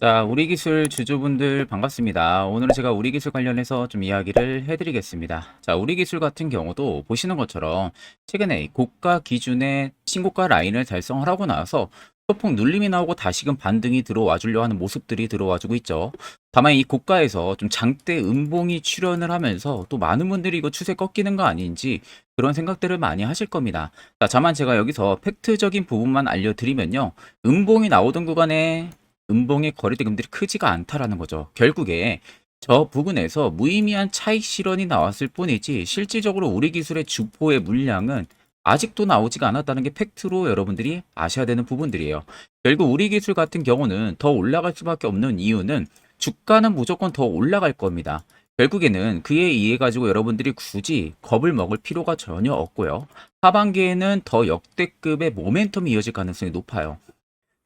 자, 우리 기술 주주분들 반갑습니다. 오늘은 제가 우리 기술 관련해서 좀 이야기를 해드리겠습니다. 자, 우리 기술 같은 경우도 보시는 것처럼 최근에 고가 기준의 신고가 라인을 달성하고 나서 소폭 눌림이 나오고 다시금 반등이 들어와 주려 하는 모습들이 들어와 주고 있죠. 다만 이 고가에서 좀 장대 음봉이 출현을 하면서 또 많은 분들이 이거 추세 꺾이는 거 아닌지 그런 생각들을 많이 하실 겁니다. 자, 다만 제가 여기서 팩트적인 부분만 알려드리면요. 음봉이 나오던 구간에 음봉의 거래대금들이 크지가 않다라는 거죠. 결국에 저 부분에서 무의미한 차익 실현이 나왔을 뿐이지 실질적으로 우리 기술의 주포의 물량은 아직도 나오지가 않았다는 게 팩트로 여러분들이 아셔야 되는 부분들이에요. 결국 우리 기술 같은 경우는 더 올라갈 수밖에 없는 이유는 주가는 무조건 더 올라갈 겁니다. 결국에는 그에 의해 가지고 여러분들이 굳이 겁을 먹을 필요가 전혀 없고요. 하반기에는 더 역대급의 모멘텀이 이어질 가능성이 높아요.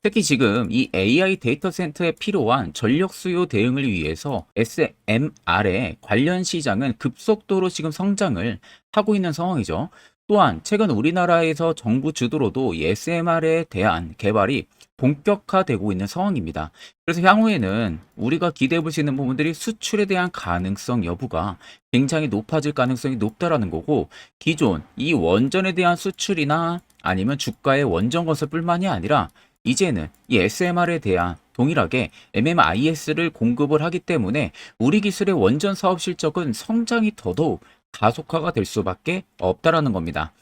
특히 지금 이 AI 데이터 센터에 필요한 전력 수요 대응을 위해서 SMR의 관련 시장은 급속도로 지금 성장을 하고 있는 상황이죠. 또한 최근 우리나라에서 정부 주도로도 이 SMR에 대한 개발이 본격화되고 있는 상황입니다. 그래서 향후에는 우리가 기대해 볼 수 있는 부분들이 수출에 대한 가능성 여부가 굉장히 높아질 가능성이 높다라는 거고 기존 이 원전에 대한 수출이나 아니면 주가의 원전 건설뿐만이 아니라 이제는 이 SMR에 대한 동일하게 MMIS를 공급을 하기 때문에 우리 기술의 원전 사업 실적은 성장이 더더욱 가속화가 될 수밖에 없다라는 겁니다.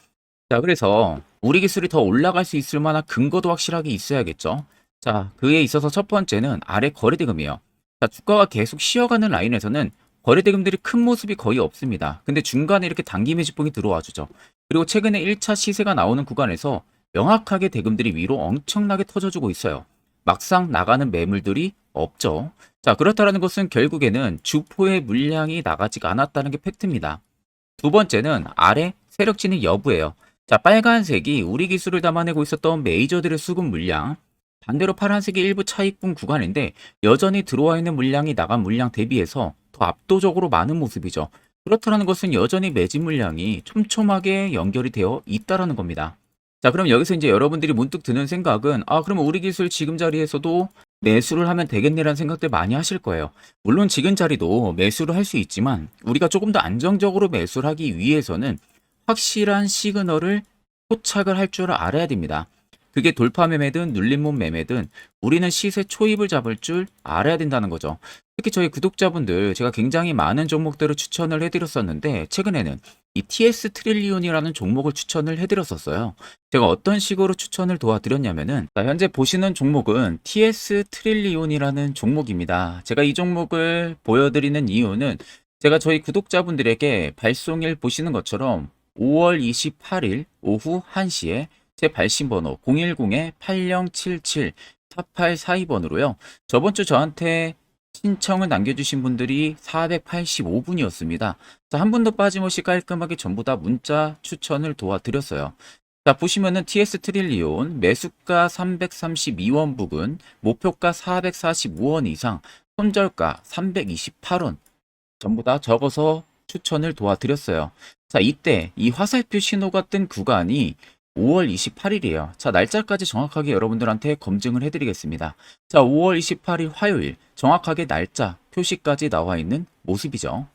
자, 그래서 우리 기술이 더 올라갈 수 있을 만한 근거도 확실하게 있어야겠죠. 자, 그에 있어서 첫 번째는 아래 거래대금이에요. 자, 주가가 계속 쉬어가는 라인에서는 거래대금들이 큰 모습이 거의 없습니다. 근데 중간에 이렇게 단기 매집봉이 들어와 주죠. 그리고 최근에 1차 시세가 나오는 구간에서 명확하게 대금들이 위로 엄청나게 터져주고 있어요. 막상 나가는 매물들이 없죠. 자, 그렇다라는 것은 결국에는 주포의 물량이 나가지가 않았다는 게 팩트입니다. 두 번째는 아래 세력 진입 여부예요. 자, 빨간색이 우리 기술을 담아내고 있었던 메이저들의 수급 물량, 반대로 파란색이 일부 차익분 구간인데 여전히 들어와 있는 물량이 나간 물량 대비해서 더 압도적으로 많은 모습이죠. 그렇다는 것은 여전히 매집 물량이 촘촘하게 연결이 되어 있다라는 겁니다. 자, 그럼 여기서 이제 여러분들이 문득 드는 생각은, 아, 그러면 우리 기술 지금 자리에서도 매수를 하면 되겠네라는 생각들 많이 하실 거예요. 물론 지금 자리도 매수를 할 수 있지만, 우리가 조금 더 안정적으로 매수를 하기 위해서는 확실한 시그널을 포착을 할 줄 알아야 됩니다. 그게 돌파 매매든 눌림목 매매든 우리는 시세 초입을 잡을 줄 알아야 된다는 거죠. 특히 저희 구독자분들 제가 굉장히 많은 종목들을 추천을 해드렸었는데 최근에는 이 TS 트릴리온이라는 종목을 추천을 해드렸었어요. 제가 어떤 식으로 추천을 도와드렸냐면은 자, 현재 보시는 종목은 TS 트릴리온이라는 종목입니다. 제가 이 종목을 보여드리는 이유는 제가 저희 구독자분들에게 발송일 보시는 것처럼 5월 28일 오후 1시에 제 발신번호 010-8077-4842번으로요. 저번 주 저한테 신청을 남겨주신 분들이 485분이었습니다. 자, 한 분도 빠짐없이 깔끔하게 전부 다 문자 추천을 도와드렸어요. 자, 보시면은 TS 트릴리온 매수가 332원 부근, 목표가 445원 이상, 손절가 328원 전부 다 적어서 추천을 도와드렸어요. 자, 이때 이 화살표 신호가 뜬 구간이 5월 28일이에요. 자, 날짜까지 정확하게 여러분들한테 검증을 해드리겠습니다. 자, 5월 28일 화요일 정확하게 날짜 표시까지 나와 있는 모습이죠.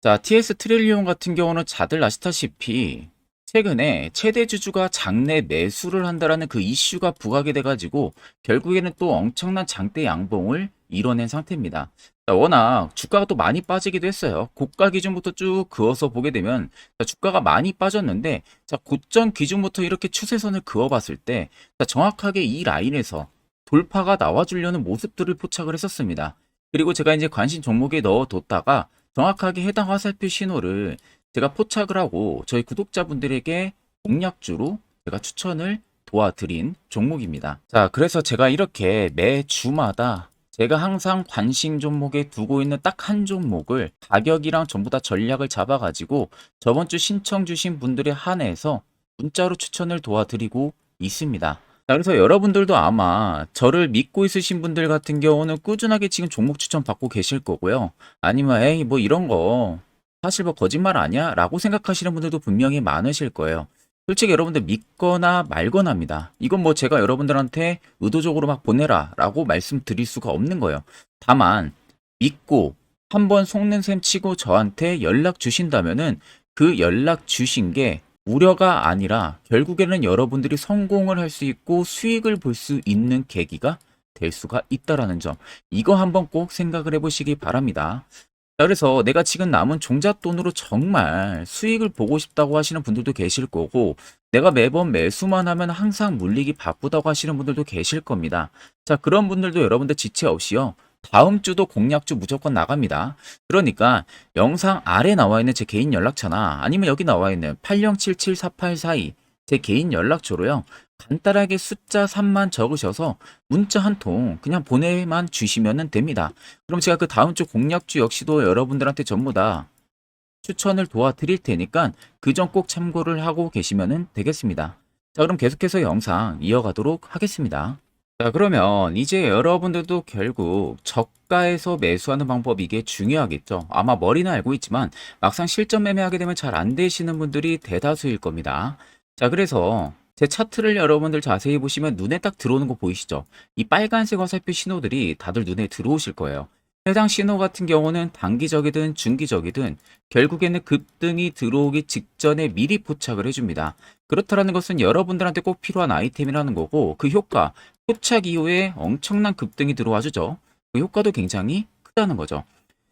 자, TS 트릴리온 같은 경우는 다들 아시다시피 최근에 최대 주주가 장내 매수를 한다라는 그 이슈가 부각이 돼가지고 결국에는 또 엄청난 장대 양봉을 이뤄낸 상태입니다. 자, 워낙 주가가 또 많이 빠지기도 했어요. 고가 기준부터 쭉 그어서 보게 되면 자, 주가가 많이 빠졌는데 자, 고점 기준부터 이렇게 추세선을 그어봤을 때 자, 정확하게 이 라인에서 돌파가 나와주려는 모습들을 포착을 했었습니다. 그리고 제가 이제 관심 종목에 넣어뒀다가 정확하게 해당 화살표 신호를 제가 포착을 하고 저희 구독자분들에게 공략주로 제가 추천을 도와드린 종목입니다. 자, 그래서 제가 이렇게 매 주마다 제가 항상 관심 종목에 두고 있는 딱 한 종목을 가격이랑 전부 다 전략을 잡아가지고 저번 주 신청 주신 분들에 한해서 문자로 추천을 도와드리고 있습니다. 자, 그래서 여러분들도 아마 저를 믿고 있으신 분들 같은 경우는 꾸준하게 지금 종목 추천 받고 계실 거고요. 아니면 에이 뭐 이런 거 사실 뭐 거짓말 아니야? 라고 생각하시는 분들도 분명히 많으실 거예요. 솔직히 여러분들 믿거나 말거나입니다. 이건 뭐 제가 여러분들한테 의도적으로 막 보내라 라고 말씀드릴 수가 없는 거예요. 다만 믿고 한번 속는 셈 치고 저한테 연락 주신다면은 그 연락 주신 게 우려가 아니라 결국에는 여러분들이 성공을 할 수 있고 수익을 볼 수 있는 계기가 될 수가 있다라는 점. 이거 한번 꼭 생각을 해보시기 바랍니다. 자, 그래서 내가 지금 남은 종잣돈으로 정말 수익을 보고 싶다고 하시는 분들도 계실 거고, 내가 매번 매수만 하면 항상 물리기 바쁘다고 하시는 분들도 계실 겁니다. 자, 그런 분들도 여러분들 지체 없이요. 다음 주도 공략주 무조건 나갑니다. 그러니까 영상 아래 나와 있는 제 개인 연락처나 아니면 여기 나와 있는 80774842제 개인 연락처로요. 간단하게 숫자 3만 적으셔서 문자 한 통 그냥 보내만 주시면 됩니다. 그럼 제가 그 다음 주 공략주 역시도 여러분들한테 전부 다 추천을 도와드릴 테니까 그 점 꼭 참고를 하고 계시면 되겠습니다. 자, 그럼 계속해서 영상 이어가도록 하겠습니다. 자, 그러면 이제 여러분들도 결국 저가에서 매수하는 방법 이게 중요하겠죠. 아마 머리는 알고 있지만 막상 실전 매매하게 되면 잘 안 되시는 분들이 대다수일 겁니다. 자, 그래서 제 차트를 여러분들 자세히 보시면 눈에 딱 들어오는 거 보이시죠? 이 빨간색 화살표 신호들이 다들 눈에 들어오실 거예요. 해당 신호 같은 경우는 단기적이든 중기적이든 결국에는 급등이 들어오기 직전에 미리 포착을 해줍니다. 그렇다라는 것은 여러분들한테 꼭 필요한 아이템이라는 거고 그 효과, 포착 이후에 엄청난 급등이 들어와 주죠. 그 효과도 굉장히 크다는 거죠.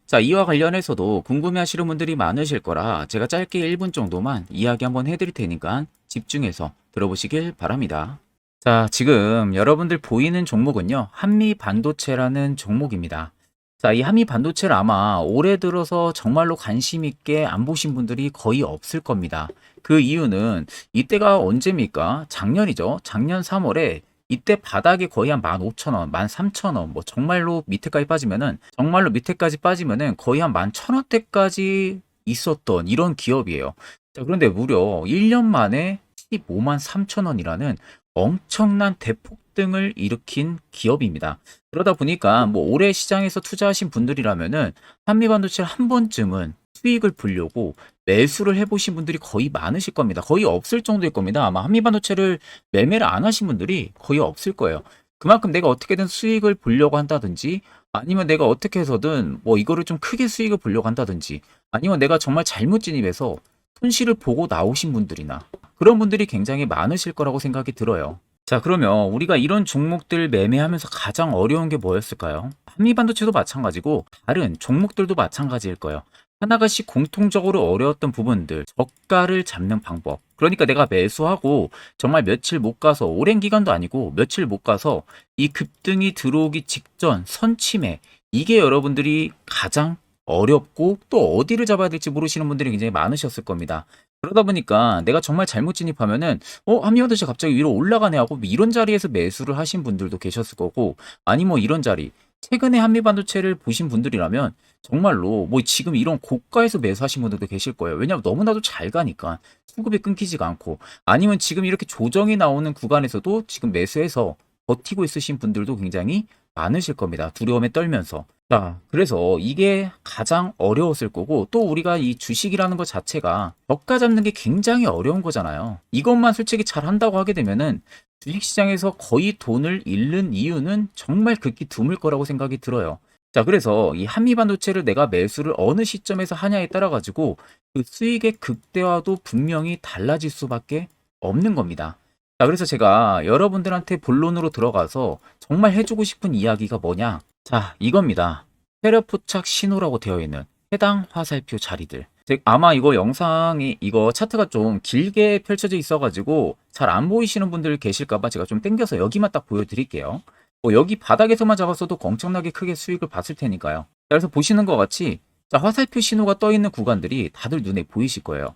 자, 이와 관련해서도 궁금해 하시는 분들이 많으실 거라 제가 짧게 1분 정도만 이야기 한번 해드릴 테니까 집중해서 들어보시길 바랍니다. 자, 지금 여러분들 보이는 종목은요, 한미 반도체라는 종목입니다. 자, 이 한미 반도체를 아마 올해 들어서 정말로 관심 있게 안 보신 분들이 거의 없을 겁니다. 그 이유는 이때가 언제입니까? 작년이죠. 작년 3월에 이때 바닥이 거의 한 15,000원, 13,000원, 뭐 정말로 밑에까지 빠지면은 정말로 밑에까지 빠지면은 거의 한 11,000원대까지 있었던 이런 기업이에요. 자, 그런데 무려 1년 만에 15만 3천 원이라는 엄청난 대폭등을 일으킨 기업입니다. 그러다 보니까 뭐 올해 시장에서 투자하신 분들이라면은 한미반도체를 한 번쯤은 수익을 보려고 매수를 해보신 분들이 거의 많으실 겁니다. 거의 없을 정도일 겁니다. 아마 한미반도체를 매매를 안 하신 분들이 거의 없을 거예요. 그만큼 내가 어떻게든 수익을 보려고 한다든지 아니면 내가 어떻게 해서든 뭐 이거를 좀 크게 수익을 보려고 한다든지 아니면 내가 정말 잘못 진입해서 손실을 보고 나오신 분들이나 그런 분들이 굉장히 많으실 거라고 생각이 들어요. 자, 그러면 우리가 이런 종목들 매매하면서 가장 어려운 게 뭐였을까요? 한미반도체도 마찬가지고 다른 종목들도 마찬가지일 거예요. 하나가씩 공통적으로 어려웠던 부분들, 저가를 잡는 방법. 그러니까 내가 매수하고 정말 며칠 못 가서 오랜 기간도 아니고 며칠 못 가서 이 급등이 들어오기 직전 선침해 이게 여러분들이 가장 어렵고 또 어디를 잡아야 될지 모르시는 분들이 굉장히 많으셨을 겁니다. 그러다 보니까 내가 정말 잘못 진입하면은 어 한미반도체 갑자기 위로 올라가네 하고 뭐 이런 자리에서 매수를 하신 분들도 계셨을 거고 아니 뭐 이런 자리 최근에 한미반도체를 보신 분들이라면 정말로 뭐 지금 이런 고가에서 매수하신 분들도 계실 거예요. 왜냐하면 너무나도 잘 가니까 수급이 끊기지가 않고 아니면 지금 이렇게 조정이 나오는 구간에서도 지금 매수해서 버티고 있으신 분들도 굉장히 많으실 겁니다. 두려움에 떨면서. 자, 그래서 이게 가장 어려웠을 거고 또 우리가 이 주식이라는 것 자체가 저가 잡는 게 굉장히 어려운 거잖아요. 이것만 솔직히 잘 한다고 하게 되면은 주식시장에서 거의 돈을 잃는 이유는 정말 극히 드물 거라고 생각이 들어요. 자, 그래서 이 한미반도체를 내가 매수를 어느 시점에서 하냐에 따라 가지고 그 수익의 극대화도 분명히 달라질 수밖에 없는 겁니다. 자, 그래서 제가 여러분들한테 본론으로 들어가서 정말 해주고 싶은 이야기가 뭐냐? 자, 이겁니다. 세력 포착 신호라고 되어 있는 해당 화살표 자리들. 즉, 아마 이거 영상이 이거 차트가 좀 길게 펼쳐져 있어가지고 잘 안 보이시는 분들 계실까봐 제가 좀 땡겨서 여기만 딱 보여드릴게요. 뭐 여기 바닥에서만 잡았어도 엄청나게 크게 수익을 봤을 테니까요. 자, 그래서 보시는 것 같이 자, 화살표 신호가 떠 있는 구간들이 다들 눈에 보이실 거예요.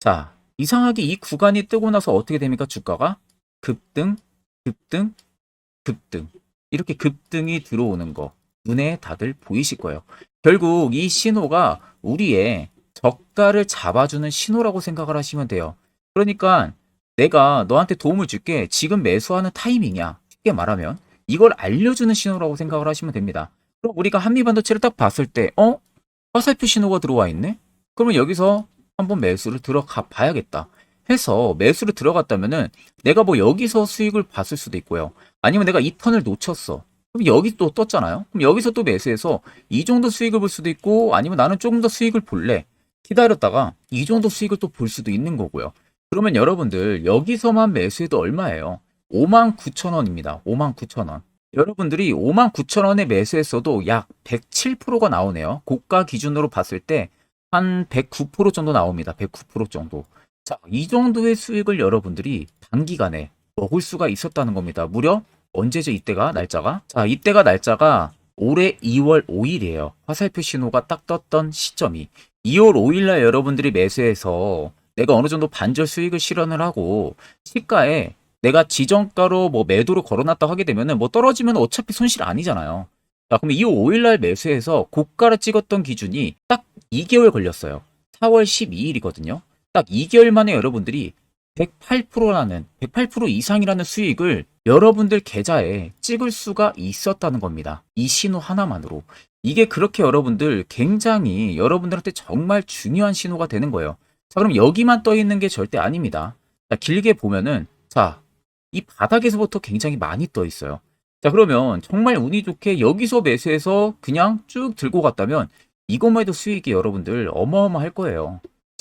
자, 이상하게 이 구간이 뜨고 나서 어떻게 됩니까? 주가가 급등, 급등, 급등. 이렇게 급등이 들어오는 거 눈에 다들 보이실 거예요. 결국 이 신호가 우리의 저가를 잡아주는 신호라고 생각을 하시면 돼요. 그러니까 내가 너한테 도움을 줄게. 지금 매수하는 타이밍이야. 쉽게 말하면 이걸 알려주는 신호라고 생각을 하시면 됩니다. 그럼 우리가 한미반도체를 딱 봤을 때, 어? 화살표 신호가 들어와 있네? 그러면 여기서 한번 매수를 들어가 봐야겠다. 해서 매수로 들어갔다면은 내가 뭐 여기서 수익을 봤을 수도 있고요. 아니면 내가 이 턴을 놓쳤어. 그럼 여기 또 떴잖아요. 그럼 여기서 또 매수해서 이 정도 수익을 볼 수도 있고 아니면 나는 조금 더 수익을 볼래. 기다렸다가 이 정도 수익을 또 볼 수도 있는 거고요. 그러면 여러분들 여기서만 매수해도 얼마예요? 59,000원입니다. 59,000원. 여러분들이 59,000원에 매수했어도 약 107%가 나오네요. 고가 기준으로 봤을 때 한 109% 정도 나옵니다. 109% 정도. 자, 이 정도의 수익을 여러분들이 단기간에 먹을 수가 있었다는 겁니다. 무려 언제죠? 이때가 날짜가? 자, 이때가 날짜가 올해 2월 5일이에요. 화살표 신호가 딱 떴던 시점이 2월 5일 날 여러분들이 매수해서 내가 어느 정도 반절 수익을 실현을 하고 시가에 내가 지정가로 뭐 매도를 걸어놨다고 하게 되면은 뭐 떨어지면 어차피 손실 아니잖아요. 자, 그럼 2월 5일 날 매수해서 고가를 찍었던 기준이 딱 2개월 걸렸어요. 4월 12일이거든요. 딱 2개월 만에 여러분들이 108%라는 108% 이상이라는 수익을 여러분들 계좌에 찍을 수가 있었다는 겁니다. 이 신호 하나만으로. 이게 그렇게 여러분들 굉장히 여러분들한테 정말 중요한 신호가 되는 거예요. 자, 그럼 여기만 떠 있는 게 절대 아닙니다. 자, 길게 보면은 자, 이 바닥에서부터 굉장히 많이 떠 있어요. 자, 그러면 정말 운이 좋게 여기서 매수해서 그냥 쭉 들고 갔다면 이것만 해도 수익이 여러분들 어마어마할 거예요.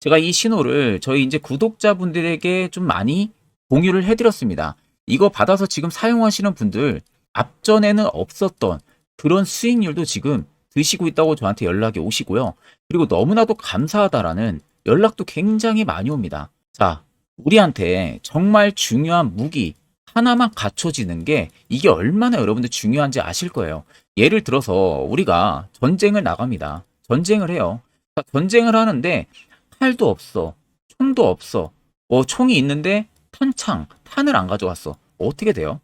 제가 이 신호를 저희 이제 구독자분들에게 좀 많이 공유를 해드렸습니다. 이거 받아서 지금 사용하시는 분들 앞전에는 없었던 그런 수익률도 지금 드시고 있다고 저한테 연락이 오시고요. 그리고 너무나도 감사하다라는 연락도 굉장히 많이 옵니다. 자, 우리한테 정말 중요한 무기 하나만 갖춰지는 게 이게 얼마나 여러분들 중요한지 아실 거예요. 예를 들어서 우리가 전쟁을 나갑니다. 전쟁을 해요. 자, 전쟁을 하는데 칼도 없어. 총도 없어. 어, 총이 있는데 탄창, 탄을 안 가져왔어. 어떻게 돼요?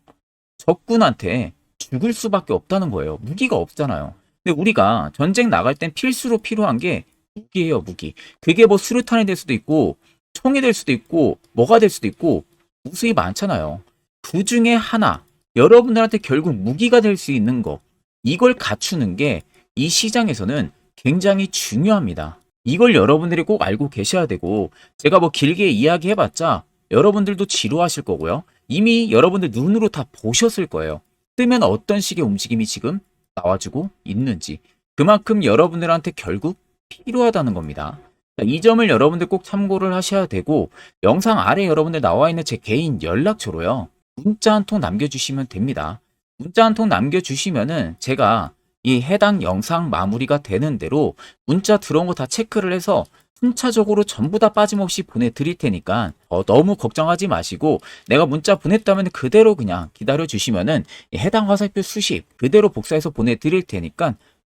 적군한테 죽을 수밖에 없다는 거예요. 무기가 없잖아요. 근데 우리가 전쟁 나갈 땐 필수로 필요한 게 무기예요, 무기. 그게 뭐 수류탄이 될 수도 있고, 총이 될 수도 있고, 뭐가 될 수도 있고, 무수히 많잖아요. 그 중에 하나, 여러분들한테 결국 무기가 될 수 있는 거, 이걸 갖추는 게 이 시장에서는 굉장히 중요합니다. 이걸 여러분들이 꼭 알고 계셔야 되고, 제가 뭐 길게 이야기해봤자 여러분들도 지루하실 거고요. 이미 여러분들 눈으로 다 보셨을 거예요. 뜨면 어떤 식의 움직임이 지금 나와주고 있는지. 그만큼 여러분들한테 결국 필요하다는 겁니다. 자, 이 점을 여러분들 꼭 참고를 하셔야 되고, 영상 아래 여러분들 나와 있는 제 개인 연락처로요. 문자 한 통 남겨주시면 됩니다. 문자 한 통 남겨주시면은 제가 이 해당 영상 마무리가 되는 대로 문자 들어온 거 다 체크를 해서 순차적으로 전부 다 빠짐없이 보내드릴 테니까 어, 너무 걱정하지 마시고 내가 문자 보냈다면 그대로 그냥 기다려 주시면은 이 해당 화살표 수십 그대로 복사해서 보내드릴 테니까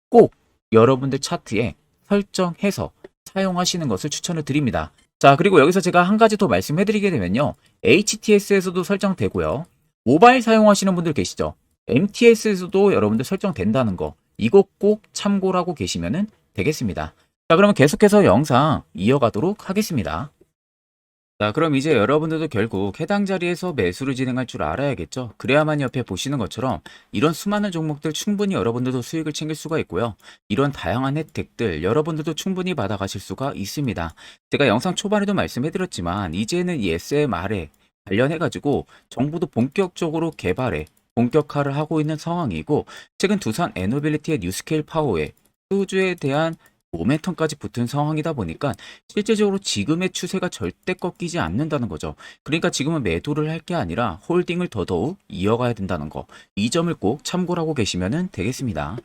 꼭 여러분들 차트에 설정해서 사용하시는 것을 추천을 드립니다. 자 그리고 여기서 제가 한 가지 더 말씀해드리게 되면요. HTS에서도 설정되고요. 모바일 사용하시는 분들 계시죠? MTS에서도 여러분들 설정된다는 거 이거 꼭 참고를 하고 계시면 되겠습니다. 자, 그러면 계속해서 영상 이어가도록 하겠습니다. 자, 그럼 이제 여러분들도 결국 해당 자리에서 매수를 진행할 줄 알아야겠죠? 그래야만 옆에 보시는 것처럼 이런 수많은 종목들 충분히 여러분들도 수익을 챙길 수가 있고요. 이런 다양한 혜택들 여러분들도 충분히 받아가실 수가 있습니다. 제가 영상 초반에도 말씀해드렸지만 이제는 이 SMR에 관련해가지고 정부도 본격적으로 개발에 본격화를 하고 있는 상황이고 최근 두산 에너빌리티의 뉴스케일 파워에 수주에 대한 모멘텀까지 붙은 상황이다 보니까 실제적으로 지금의 추세가 절대 꺾이지 않는다는 거죠. 그러니까 지금은 매도를 할 게 아니라 홀딩을 더더욱 이어가야 된다는 거. 이 점을 꼭 참고를 하고 계시면 되겠습니다.